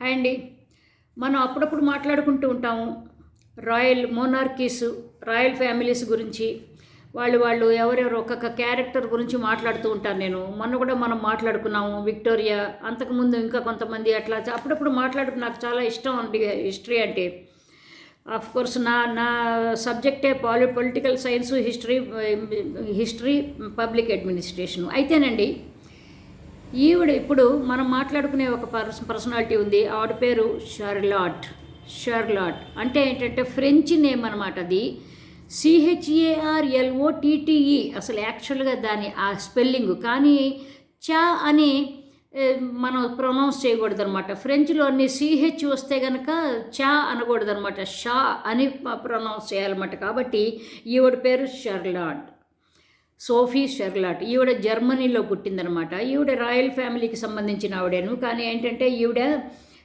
Hi అండి. మనం అప్పుడప్పుడు మాట్లాడుకుంటూ ఉంటాము. రాయల్ మోనార్కీస్ రాయల్ ఫ్యామిలీస్ గురించి. వాళ్ళు వాళ్ళు ఎవరెవరు ఒక్కొక్క క్యారెక్టర్ గురించి మాట్లాడుతూ ఉంటాను నేను. మొన్న కూడా మనం మాట్లాడుకున్నాము విక్టోరియా. అంతకుముందు ఇంకా కొంతమంది అట్లా అప్పుడప్పుడు మాట్లాడుకు నాకు చాలా ఇష్టం అండి హిస్టరీ అంటే. ఆఫ్ కోర్స్ నా నా సబ్జెక్టే పాలి political science history history public administration. అయితేనండి ఈవిడ ఇప్పుడు మనం మాట్లాడుకునే ఒక పర్స పర్సనాలిటీ ఉంది. ఆవిడ పేరు షర్లాట్. షర్లాట్. అంటే ఏంటంటే ఫ్రెంచ్ నేమ్ అనమాట అది. సిహెచ్ఏఆర్ఎల్ఓటీటీఈ అసలు యాక్చువల్గా దాని ఆ స్పెల్లింగ్ కానీ చా అని మనం ప్రొనౌన్స్ చేయకూడదు అనమాట ఫ్రెంచ్లోని సిహెచ్ వస్తే కనుక చా అనకూడదు అనమాట షా అని ప్రొనౌన్స్ చేయాలన్నమాట. కాబట్టి ఈవిడ పేరు షర్లాట్. సోఫీ షెర్లాట్. ఈవిడ జర్మనీలో పుట్టిందనమాట. ఈవిడ రాయల్ ఫ్యామిలీకి సంబంధించిన ఆవిడేను. కానీ ఏంటంటే ఈవిడ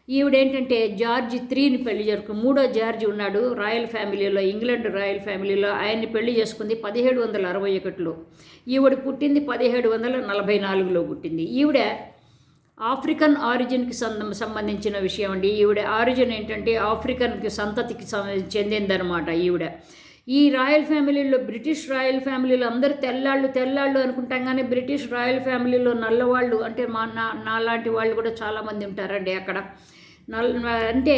ఈవిడేంటంటే జార్జ్ త్రీని పెళ్ళి జరుపు మూడో జార్జ్ ఉన్నాడు రాయల్ ఫ్యామిలీలో ఇంగ్లాండ్ రాయల్ ఫ్యామిలీలో. ఆయన్ని పెళ్ళి చేసుకుంది పదిహేడు వందల అరవై ఒకటిలో. ఈవిడ పుట్టింది పదిహేడు వందల నలభై నాలుగులో పుట్టింది. ఈవిడ ఆఫ్రికన్ ఆరిజిన్కి సంబంధించిన విషయం అండి. ఈవిడ ఆరిజిన్ ఏంటంటే ఆఫ్రికన్కి సంతతికి సంబంధించి చెందిందనమాట ఈవిడ. ఈ రాయల్ ఫ్యామిలీలో బ్రిటిష్ రాయల్ ఫ్యామిలీలో అందరూ తెల్లాళ్ళు తెల్లాళ్ళు అనుకుంటాం కానీ బ్రిటిష్ రాయల్ ఫ్యామిలీలో నల్లవాళ్ళు అంటే మా నా నాలాంటి వాళ్ళు కూడా చాలామంది ఉంటారండి అక్కడ. నల్ల అంటే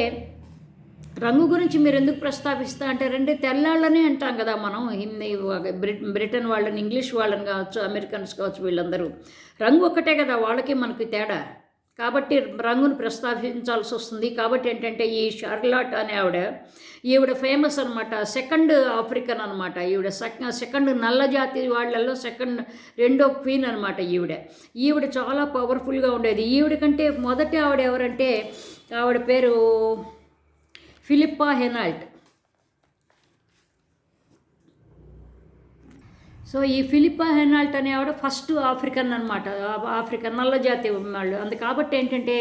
రంగు గురించి మీరు ఎందుకు ప్రస్తావిస్తా అంటారంటే తెల్లాళ్ళనే అంటాం కదా మనం హిందీ బ్రిటన్ వాళ్ళని ఇంగ్లీష్ వాళ్ళని కావచ్చు అమెరికన్స్ కావచ్చు వీళ్ళందరూ. రంగు ఒక్కటే కదా వాళ్ళకి మనకి తేడా. కాబట్టి రంగును ప్రస్తావించాల్సి వస్తుంది. కాబట్టి ఏంటంటే ఈ షార్లాట్ అనే ఆవిడ ఈవిడ ఫేమస్ అనమాట సెకండ్ ఆఫ్రికన్ అనమాట ఈవిడ సెక- సెకండ్ నల్ల జాతి వాళ్ళల్లో సెకండ్ రెండో క్వీన్ అనమాట ఈవిడ. ఈవిడ చాలా పవర్ఫుల్గా ఉండేది. ఈవిడ కంటే మొదటి ఆవిడ ఎవరంటే ఆవిడ పేరు ఫిలిప్పా హెనాల్ట్. సో ఈ ఫిలిపా హెనాల్ట్ అనే ఆవిడ ఫస్ట్ ఆఫ్రికన్ అనమాట ఆఫ్రికన్ నల్ల జాతి వాళ్ళు అందు కాబట్టి ఏంటంటే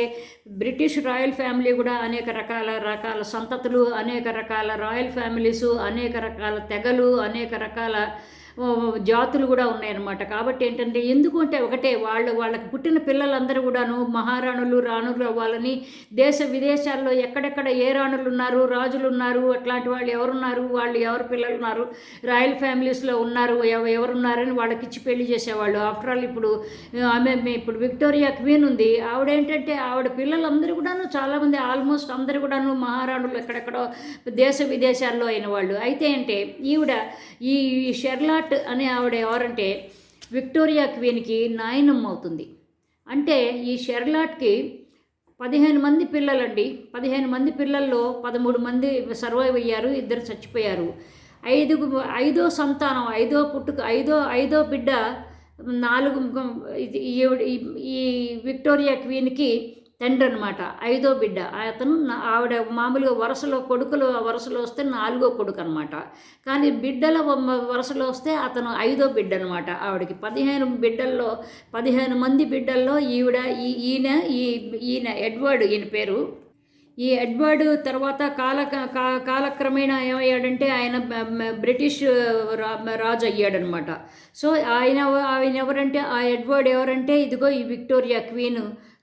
బ్రిటిష్ రాయల్ ఫ్యామిలీ కూడా అనేక రకాల రకాల సంతతులు అనేక రకాల రాయల్ ఫ్యామిలీసు అనేక రకాల తెగలు అనేక రకాల జాతులు కూడా ఉన్నాయన్నమాట. కాబట్టి ఏంటంటే ఎందుకు అంటే ఒకటే వాళ్ళు వాళ్ళకి పుట్టిన పిల్లలందరూ కూడాను మహారాణులు రాణులు అవ్వాలని దేశ విదేశాల్లో ఎక్కడెక్కడ ఏ రాణులు ఉన్నారు రాజులు ఉన్నారు అట్లాంటి వాళ్ళు ఎవరున్నారు వాళ్ళు ఎవరు పిల్లలు ఉన్నారు రాయల్ ఫ్యామిలీస్లో ఉన్నారు ఎవ- ఎవరున్నారని వాళ్ళకి ఇచ్చి పెళ్ళి చేసేవాళ్ళు. ఆఫ్టర్ ఆల్ ఇప్పుడు ఆమె ఇప్పుడు విక్టోరియా క్వీన్ ఉంది. ఆవిడ ఏంటంటే ఆవిడ పిల్లలందరూ కూడాను చాలామంది ఆల్మోస్ట్ అందరూ కూడాను మహారాణులు ఎక్కడెక్కడో దేశ విదేశాల్లో అయిన వాళ్ళు. అయితే అంటే ఈవిడ ఈ షెర్లాట్ అనే ఆవిడ ఎవరంటే విక్టోరియా క్వీన్కి నాయనమ్మ అవుతుంది. అంటే ఈ షెర్లాట్కి పదిహేను మంది పిల్లలండి. పదిహేను మంది పిల్లల్లో పదమూడు మంది సర్వైవ్ అయ్యారు ఇద్దరు చచ్చిపోయారు. ఐదు ఐదో సంతానం ఐదో పుట్టుక ఐదో ఐదో బిడ్డ నాలుగు ఈ ఈ విక్టోరియా క్వీన్కి తండ్రి అనమాట ఐదో బిడ్డ. అతను ఆవిడ మామూలుగా వరుసలో కొడుకులు వరుసలో వస్తే నాలుగో కొడుకు అనమాట కానీ బిడ్డల వరుసలో వస్తే అతను ఐదో బిడ్డ అనమాట ఆవిడకి. పదిహేను బిడ్డల్లో పదిహేను మంది బిడ్డల్లో ఈవిడ ఈ ఈయన ఈ ఈయన ఎడ్వర్డ్ ఈయన పేరు. ఈ ఎడ్వర్డ్ తర్వాత కాల కాలక్రమేణా ఏమయ్యాడంటే ఆయన బ్రిటిష్ రా రాజు అయ్యాడనమాట సో ఆయన ఆయన ఎవరంటే ఆ ఎడ్వర్డ్ ఎవరంటే ఇదిగో ఈ విక్టోరియా క్వీన్.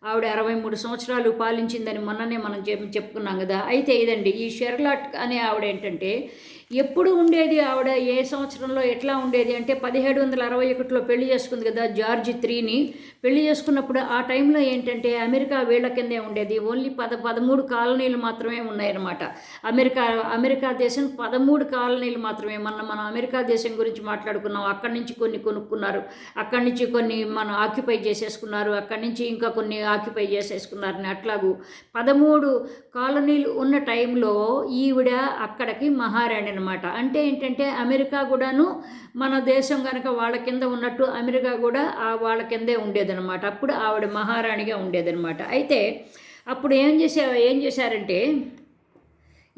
ఆవిడ అరవై మూడు సంవత్సరాలు పాలించిందని మొన్ననే మనం చెప్ చెప్పుకున్నాం కదా. అయితే ఇదండి ఈ షెర్లాట్ అనే ఆవిడ ఏంటంటే ఎప్పుడు ఉండేది ఆవిడ? ఏ సంవత్సరంలో ఎట్లా ఉండేది? అంటే పదిహేడు వందల అరవై ఒకటిలో పెళ్ళి చేసుకుంది కదా జార్జ్ త్రీని. పెళ్ళి చేసుకున్నప్పుడు ఆ టైంలో ఏంటంటే అమెరికా వీళ్ళ కిందే ఉండేది. ఓన్లీ పద పదమూడు కాలనీలు మాత్రమే ఉన్నాయన్నమాట. అమెరికా అమెరికా దేశం పదమూడు కాలనీలు మాత్రమే. మన మనం అమెరికా దేశం గురించి మాట్లాడుకున్నాం. అక్కడి నుంచి కొన్ని కొనుక్కున్నారు. అక్కడి నుంచి కొన్ని మనం ఆక్యుపై చేసేసుకున్నారు. అక్కడి నుంచి ఇంకా కొన్ని ఆక్యుపై చేసేసుకున్నారని అట్లాగూ. పదమూడు కాలనీలు ఉన్న టైంలో ఈవిడ అక్కడికి మహారాణి అనమాట అంటే ఏంటంటే అమెరికా కూడాను మన దేశం కనుక వాళ్ళ కింద ఉన్నట్టు అమెరికా కూడా ఆ వాళ్ళ కిందే ఉండేదనమాట అప్పుడు ఆవిడ మహారాణిగా ఉండేదనమాట అయితే అప్పుడు ఏం చేసే ఏం చేశారంటే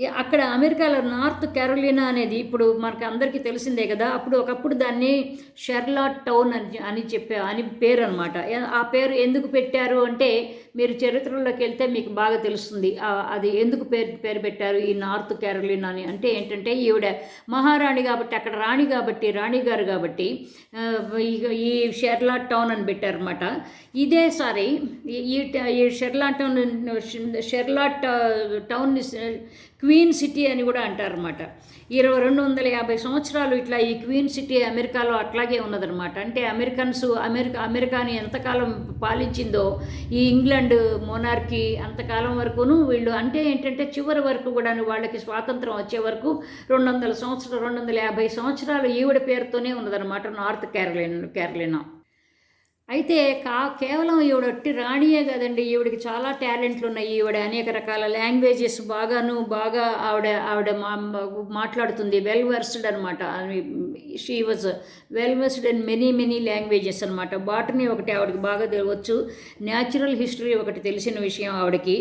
అక్కడ అమెరికాలో నార్త్ కెరోలినా అనేది ఇప్పుడు మనకు అందరికీ తెలిసిందే కదా. అప్పుడు ఒకప్పుడు దాన్ని షెర్లాట్ టౌన్ అని అని చెప్పే అని పేరు అనమాట ఆ పేరు ఎందుకు పెట్టారు అంటే మీరు చరిత్రలోకి వెళ్తే మీకు బాగా తెలుస్తుంది. అది ఎందుకు పేరు పేరు పెట్టారు ఈ నార్త్ కెరోలినా అని. అంటే ఏంటంటే ఈవిడ మహారాణి కాబట్టి అక్కడ రాణి కాబట్టి రాణి గారు కాబట్టి ఈ- షెర్లాట్ టౌన్ అని పెట్టారనమాట ఇదేసారి ఈ- ఈ షెర్లాట్ టౌన్ షెర్లాట్ టౌన్ని టౌన్ క్వీన్ సిటీ అని కూడా అంటారన్నమాట. ఇరవై రెండు వందల యాభై సంవత్సరాలు ఇట్లా ఈ క్వీన్ సిటీ అమెరికాలో అట్లాగే ఉన్నదన్నమాట. అంటే అమెరికన్స్ అమెరికా అమెరికాని ఎంతకాలం పాలించిందో ఈ ఇంగ్లాండ్ మోనార్కి అంతకాలం వరకును వీళ్ళు అంటే ఏంటంటే చివరి వరకు కూడా వాళ్ళకి స్వాతంత్రం వచ్చే వరకు రెండు వందల సంవత్సరాలు రెండు వందల యాభై సంవత్సరాలు ఈవిడ పేరుతోనే ఉన్నదన్నమాట నార్త్ కేరళ కేరళనా అయితే కా కేవలం ఈవిడ ఒట్టి రాణియే కదండి. ఈవిడికి చాలా టాలెంట్లు ఉన్నాయి ఈవిడ అనేక రకాల లాంగ్వేజెస్ బాగాను బాగా ఆవిడ ఆవిడ మా మాట్లాడుతుంది. వెల్ వర్స్డ్ అనమాట she was well versed and many many languages అనమాట బాటనీ ఒకటి ఆవిడకి బాగా తెలియవచ్చు న్యాచురల్ హిస్టరీ ఒకటి తెలిసిన విషయం ఆవిడకి.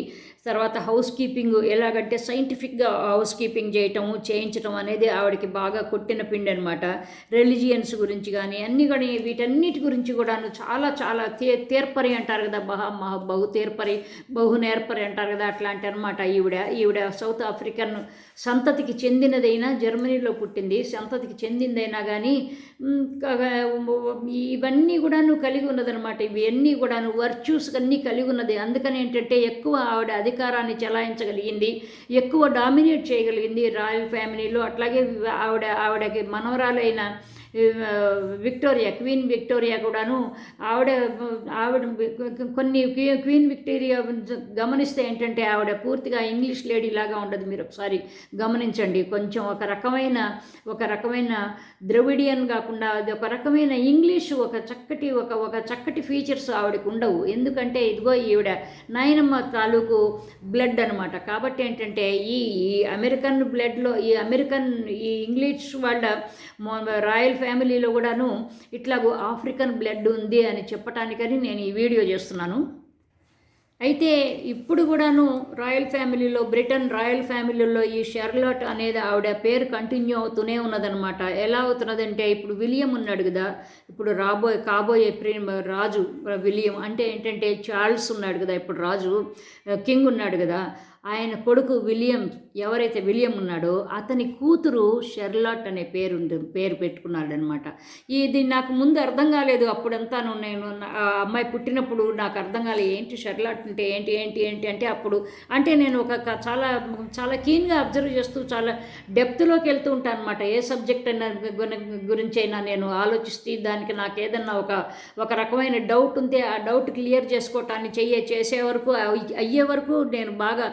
తర్వాత హౌస్ కీపింగ్ ఎలాగంటే సైంటిఫిక్గా హౌస్ కీపింగ్ చేయటము చేయించటం అనేది ఆవిడకి బాగా కొట్టిన పిండి అనమాట రిలీజియన్స్ గురించి కానీ అన్ని కానీ వీటన్నిటి గురించి కూడాను చాలా చాలా చాలా తే తీర్పరి అంటారు కదా బహ మహ బహు తీర్పరి బహు నేర్పరి అంటారు కదా అట్లాంటి అనమాట ఈవిడ. ఈవిడ సౌత్ ఆఫ్రికన్ సంతతికి చెందినదైనా జర్మనీలో పుట్టింది. సంతతికి చెందిందైనా కానీ ఇవన్నీ కూడాను కలిగి ఉన్నదనమాట ఇవన్నీ కూడాను వర్చ్యూస్ అన్నీ కలిగి ఉన్నది. అందుకని ఏంటంటే ఎక్కువ ఆవిడ అధికారాన్ని చెలాయించగలిగింది. ఎక్కువ డామినేట్ చేయగలిగింది రాయల్ ఫ్యామిలీలో. అట్లాగే ఆవిడ ఆవిడకి మనవరాలైన విక్టోరియా క్వీన్ విక్టోరియా కూడాను. ఆవిడ ఆవిడ కొన్ని క్వీన్ విక్టోరియా గమనిస్తే ఏంటంటే ఆవిడ పూర్తిగా ఇంగ్లీష్ లేడీ లాగా ఉండదు. మీరు ఒకసారి గమనించండి. కొంచెం ఒక రకమైన ఒక రకమైన ద్రవిడియన్ కాకుండా అది ఒక రకమైన ఇంగ్లీష్ ఒక చక్కటి ఒక ఒక చక్కటి ఫీచర్స్ ఆవిడకి ఉండవు. ఎందుకంటే ఇదిగో ఈవిడ నాయనమ్మ తాలూకు బ్లడ్ అనమాట కాబట్టి ఏంటంటే ఈ ఈ అమెరికన్ బ్లడ్లో ఈ అమెరికన్ ఈ ఇంగ్లీష్ వాళ్ళ రాయల్ ఫ్యామిలీలో కూడాను ఇట్లాగూ ఆఫ్రికన్ బ్లడ్ ఉంది అని చెప్పటానికని నేను ఈ వీడియో చేస్తున్నాను. అయితే ఇప్పుడు కూడాను రాయల్ ఫ్యామిలీలో బ్రిటన్ రాయల్ ఫ్యామిలీలో ఈ షెర్లాట్ అనేది ఆవిడ పేరు కంటిన్యూ అవుతూనే ఉన్నదనమాట ఎలా అవుతున్నదంటే ఇప్పుడు విలియం ఉన్నాడు కదా ఇప్పుడు రాబోయే కాబోయే ప్రి రాజు విలియం అంటే ఏంటంటే చార్ల్స్ ఉన్నాడు కదా ఇప్పుడు రాజు కింగ్ ఉన్నాడు కదా ఆయన కొడుకు విలియం ఎవరైతే విలియం ఉన్నాడో అతని కూతురు షెర్లాట్ అనే పేరు పేరు పెట్టుకున్నాడనమాట ఇది నాకు ముందు అర్థం కాలేదు అప్పుడంతాను నేను నా- ఆ అమ్మాయి పుట్టినప్పుడు నాకు అర్థం కాలేదు ఏంటి షెర్లాట్ అంటే ఏంటి ఏంటి ఏంటి అంటే అప్పుడు అంటే నేను ఒక చాలా చాలా కీన్గా అబ్జర్వ్ చేస్తూ చాలా డెప్త్లోకి వెళ్తూ ఉంటాను అనమాట ఏ సబ్జెక్ట్ అయినా గురించి అయినా నేను ఆలోచిస్తే దానికి నాకు ఏదన్నా ఒక ఒక రకమైన డౌట్ ఉంటే ఆ డౌట్ క్లియర్ చేసుకోవటాన్ని చెయ్యే చేసే వరకు అయ్యే వరకు నేను బాగా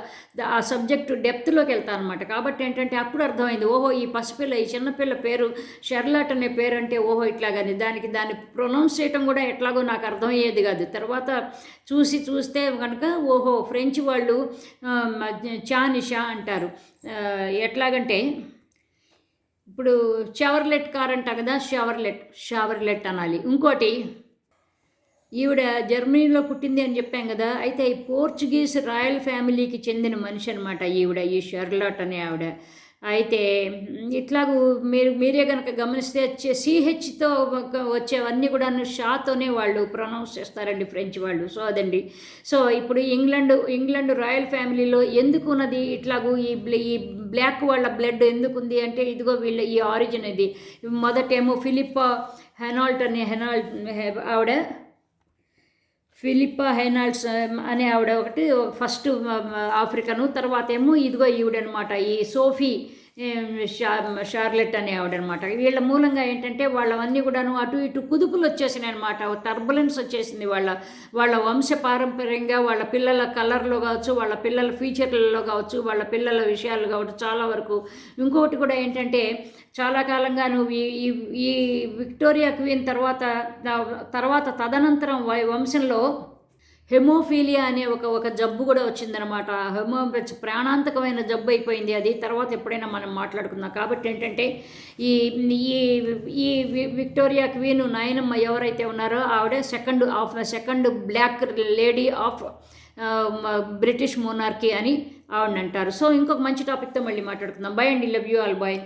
ఆ సబ్జెక్టు డెప్త్లోకి వెళ్తాను అనమాట కాబట్టి ఏంటంటే అప్పుడు అర్థమైంది ఓహో ఈ పసిపిల్ల ఈ చిన్నపిల్ల పేరు షెర్లాట్ అనే పేరు అంటే ఓహో ఇట్లాగని దానికి దాన్ని ప్రొనౌన్స్ చేయటం కూడా ఎట్లాగో నాకు అర్థమయ్యేది కాదు. తర్వాత చూసి చూస్తే కనుక ఓహో ఫ్రెంచ్ వాళ్ళు చానిషా అంటారు. ఎట్లాగంటే ఇప్పుడు షవర్లెట్ కార్ అంట కదా షవర్లెట్ షవర్లెట్ అనాలి. ఇంకోటి ఈవిడ జర్మనీలో పుట్టింది అని చెప్పాం కదా అయితే ఈ పోర్చుగీస్ రాయల్ ఫ్యామిలీకి చెందిన మనిషి అనమాట ఈవిడ ఈ షెర్లాట్ అనే ఆవిడ. అయితే ఇట్లాగూ మీరు మీరే కనుక గమనిస్తే సిహెచ్తో వచ్చేవన్నీ కూడా షాతోనే వాళ్ళు ప్రొనౌన్స్ చేస్తారండి ఫ్రెంచ్ వాళ్ళు. సో అదండి. సో ఇప్పుడు ఇంగ్లాండ్ ఇంగ్లాండ్ రాయల్ ఫ్యామిలీలో ఎందుకు ఉన్నది ఇట్లాగూ ఈ ఈ బ్లాక్ వాళ్ళ బ్లడ్ ఎందుకుంది అంటే ఇదిగో వీళ్ళ ఈ ఆరిజిన్ ఇది. మొదటేమో ఫిలిప్ హెనాల్ట్ అనే హెనాల్ట్ ఆవిడ ఫిలిప్పా హెనాల్డ్స్ అనే ఆవిడ ఒకటి ఫస్ట్ ఆఫ్రికను. తర్వాత ఏమో ఇదిగో ఈవిడనమాట ఈ సోఫీ షార్లెట్ అనే ఆవిడనమాట. వీళ్ళ మూలంగా ఏంటంటే వాళ్ళవన్నీ కూడాను అటు ఇటు కుదుపులు వచ్చేసినాయి అనమాట టర్బులెన్స్ వచ్చేసింది వాళ్ళ వాళ్ళ వంశ పారంపర్యంగా వాళ్ళ పిల్లల కలర్లో కావచ్చు వాళ్ళ పిల్లల ఫీచర్లలో కావచ్చు వాళ్ళ పిల్లల విషయాలు కావచ్చు చాలా వరకు. ఇంకొకటి కూడా ఏంటంటే చాలా కాలంగా నువ్వు ఈ ఈ- విక్టోరియా క్వీన్ తర్వాత తర్వాత తదనంతరం వై- వంశంలో హెమోఫీలియా అనే ఒక ఒక జబ్బు కూడా వచ్చిందనమాట హెమో ప్రాణాంతకమైన జబ్బు అయిపోయింది అది. తర్వాత ఎప్పుడైనా మనం మాట్లాడుకుందాం. కాబట్టి ఏంటంటే ఈ ఈ ఈ వి- విక్టోరియా క్వీన్ నాయనమ్మ ఎవరైతే ఉన్నారో ఆవిడ second of second black lady of British monarchy అని ఆవిడని అంటారు. సో ఇంకొక మంచి టాపిక్తో మళ్ళీ మాట్లాడుకుందాం. బై అండి. Love you all bye